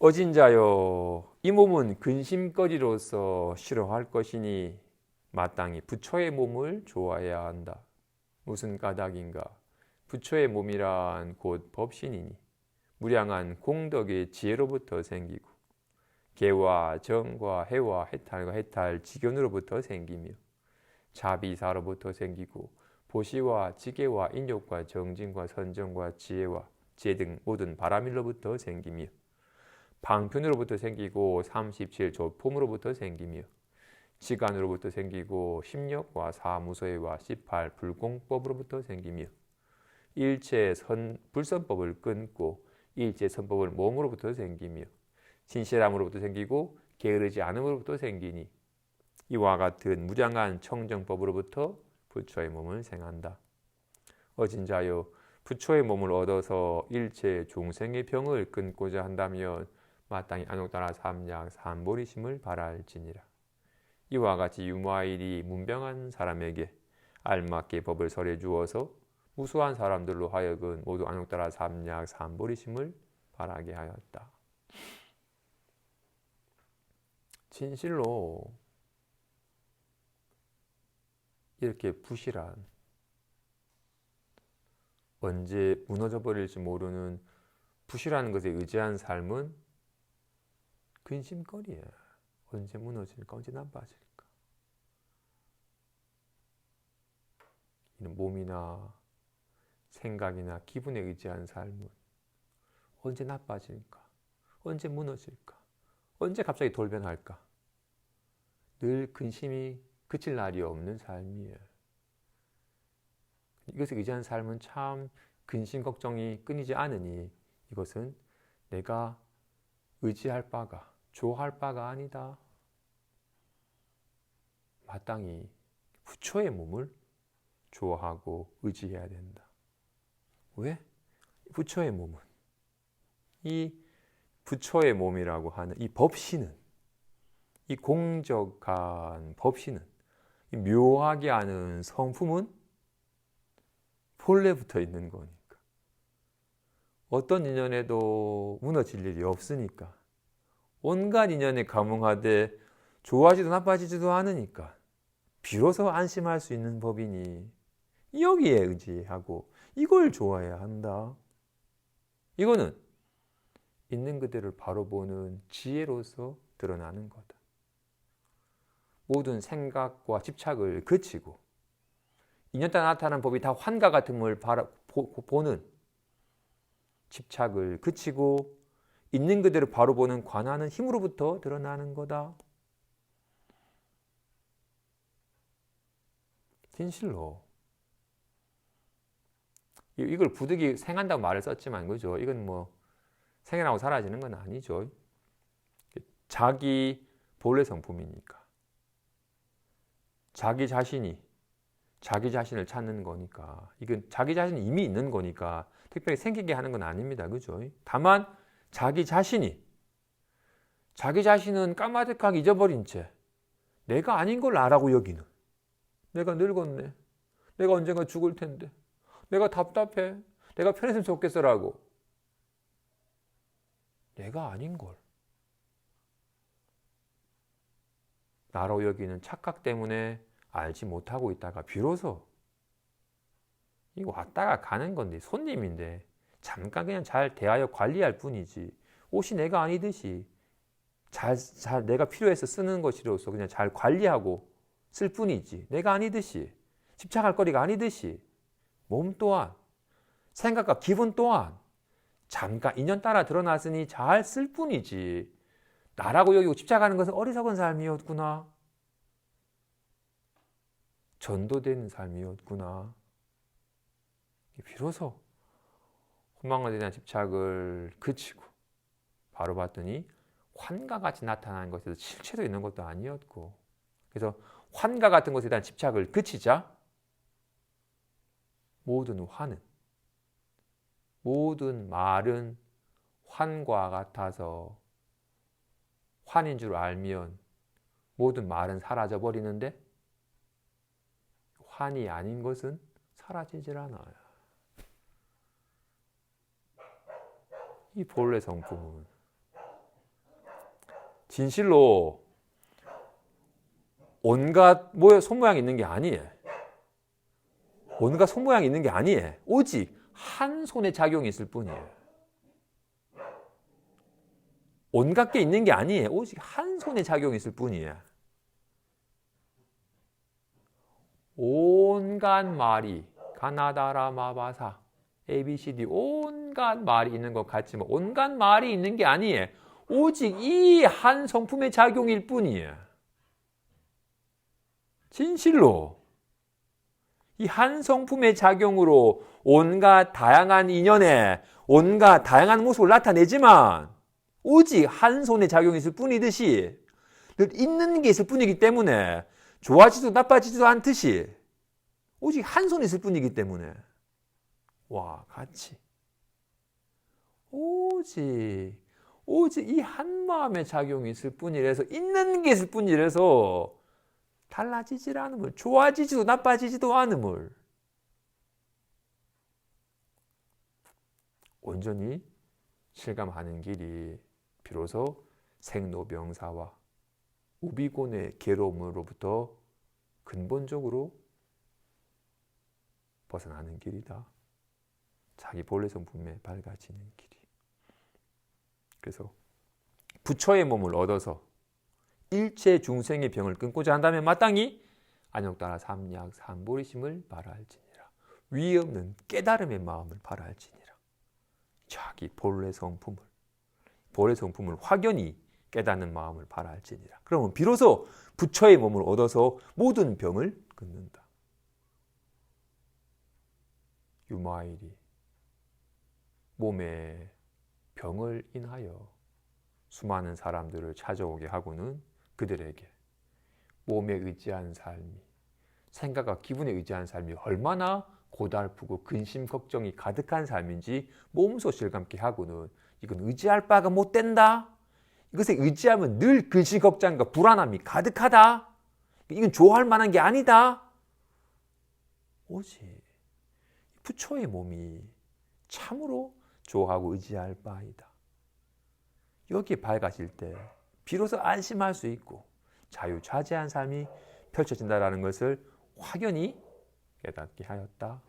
어진 자여 이 몸은 근심거리로서 싫어할 것이니 마땅히 부처의 몸을 좋아해야 한다. 무슨 까닭인가? 부처의 몸이란 곧 법신이니 무량한 공덕의 지혜로부터 생기고 개와 정과 해와 해탈과 해탈 지견으로부터 생기며 자비사로부터 생기고 보시와 지계와 인욕과 정진과 선정과 지혜와 지혜 등 모든 바람일로부터 생기며 방편으로부터 생기고 37조품으로부터 생기며 시간으로부터 생기고 심력과 사무소와 18 불공법으로부터 생기며 일체 선 불선법을 끊고 일체 선법을 몸으로부터 생기며 진실함으로부터 생기고 게으르지 않음으로부터 생기니 이와 같은 무량한 청정법으로부터 부처의 몸을 생한다. 어진 자여 부처의 몸을 얻어서 일체 중생의 병을 끊고자 한다면 마땅히 안옥따라 삼약 삼보리심을 바랄지니라. 이와 같이 유마일이 문병한 사람에게 알맞게 법을 설해 주어서 무수한 사람들로 하여금 모두 안옥따라 삼약 삼보리심을 바라게 하였다. 진실로 이렇게 부실한 언제 무너져 버릴지 모르는 부실한 것에 의지한 삶은 근심거리야. 언제 무너질까? 언제 나빠질까? 이런 몸이나 생각이나 기분에 의지한 삶은 언제 나빠질까? 언제 무너질까? 언제 갑자기 돌변할까? 늘 근심이 그칠 날이 없는 삶이에요. 이것에 의지한 삶은 참 근심 걱정이 끊이지 않으니 이것은 내가 의지할 바가 좋아할 바가 아니다. 마땅히 부처의 몸을 좋아하고 의지해야 된다. 왜? 부처의 몸은 이 부처의 몸이라고 하는 이 법신은 이 공적한 법신은 이 묘하게 하는 성품은 본래 붙어 있는 거니까 어떤 인연에도 무너질 일이 없으니까 온갖 인연에 감응하되 좋아지도 나빠지지도 않으니까 비로소 안심할 수 있는 법이니 여기에 의지하고 이걸 좋아해야 한다. 이거는 있는 그대를 바로 보는 지혜로서 드러나는 거다. 모든 생각과 집착을 그치고 인연 따라 나타나는 법이 다 환과 같음을 바라, 보, 보는 집착을 그치고 있는 그대로 바로 보는 관하는 힘으로부터 드러나는 거다. 진실로 이걸 부득이 생한다고 말을 썼지만 그죠? 이건 뭐 생겨나고 사라지는 건 아니죠. 자기 본래 성품이니까. 자기 자신이 자기 자신을 찾는 거니까. 이건 자기 자신이 이미 있는 거니까 특별히 생기게 하는 건 아닙니다. 그죠? 다만 자기 자신이 자기 자신은 까마득하게 잊어버린 채 내가 아닌 걸 나라고 여기는 내가 늙었네. 내가 언젠가 죽을 텐데. 내가 답답해. 내가 편했으면 좋겠어라고. 내가 아닌 걸. 나로 여기는 착각 때문에 알지 못하고 있다가 비로소 이거 왔다가 가는 건데 손님인데 잠깐 그냥 잘 대하여 관리할 뿐이지. 옷이 내가 아니듯이 잘, 잘 내가 필요해서 쓰는 것이로서 그냥 잘 관리하고 쓸 뿐이지. 내가 아니듯이 집착할 거리가 아니듯이 몸 또한 생각과 기분 또한 잠깐 인연 따라 드러났으니 잘 쓸 뿐이지. 나라고 여기고 집착하는 것은 어리석은 삶이었구나. 전도되는 삶이었구나. 비로소 호망에 대한 집착을 그치고 바로 봤더니 환과 같이 나타나는 것에서 실체도 있는 것도 아니었고 그래서 환과 같은 것에 대한 집착을 그치자 모든 화는 모든 말은 환과 같아서 환인 줄 알면 모든 말은 사라져 버리는데 환이 아닌 것은 사라지질 않아요. 이 본래 성품은 진실로 온갖 모 손모양 있는 게 아니에요. 온갖 손모양 있는 게 아니에요. 오직 한 손의 작용이 있을 뿐이에요. 온갖 게 있는 게 아니에요. 오직 한 손의 작용이 있을 뿐이에요. 온갖 말이 가나다라 마바사 ABCD 온갖 말이 있는 것 같지만 온갖 말이 있는 게 아니에요. 오직 이 한 성품의 작용일 뿐이에요. 진실로 이 한 성품의 작용으로 온갖 다양한 인연에 온갖 다양한 모습을 나타내지만 오직 한 손의 작용이 있을 뿐이듯이 늘 있는 게 있을 뿐이기 때문에 좋아지도 나빠지지도 않듯이 오직 한 손이 있을 뿐이기 때문에 와 같이 오직 오직 이 한 마음의 작용이 있을 뿐이라서 있는 게 있을 뿐이라서 달라지질 않음을 좋아지지도 나빠지지도 않음을 온전히 실감하는 길이 비로소 생로병사와 우비곤의 괴로움으로부터 근본적으로 벗어나는 길이다. 자기 본래 성품에 밝아지는 길이. 그래서 부처의 몸을 얻어서 일체 중생의 병을 끊고자 한다면 마땅히 안욕 따라 삼약 삼보리심을 바라할지니라. 위 없는 깨달음의 마음을 바라할지니라. 자기 본래 성품을 본래 성품을 확연히 깨닫는 마음을 바라할지니라. 그러면 비로소 부처의 몸을 얻어서 모든 병을 끊는다. 유마일이 몸에 병을 인하여 수많은 사람들을 찾아오게 하고는 그들에게 몸에 의지한 삶이 생각과 기분에 의지한 삶이 얼마나 고달프고 근심 걱정이 가득한 삶인지 몸소 실감케 하고는 이건 의지할 바가 못 된다. 이것에 의지하면 늘 근심 걱정과 불안함이 가득하다. 이건 좋아할 만한 게 아니다. 오직 부처의 몸이 참으로 좋아하고 의지할 바이다. 여기에 밝아질 때 비로소 안심할 수 있고 자유자재한 삶이 펼쳐진다라는 것을 확연히 깨닫게 하였다.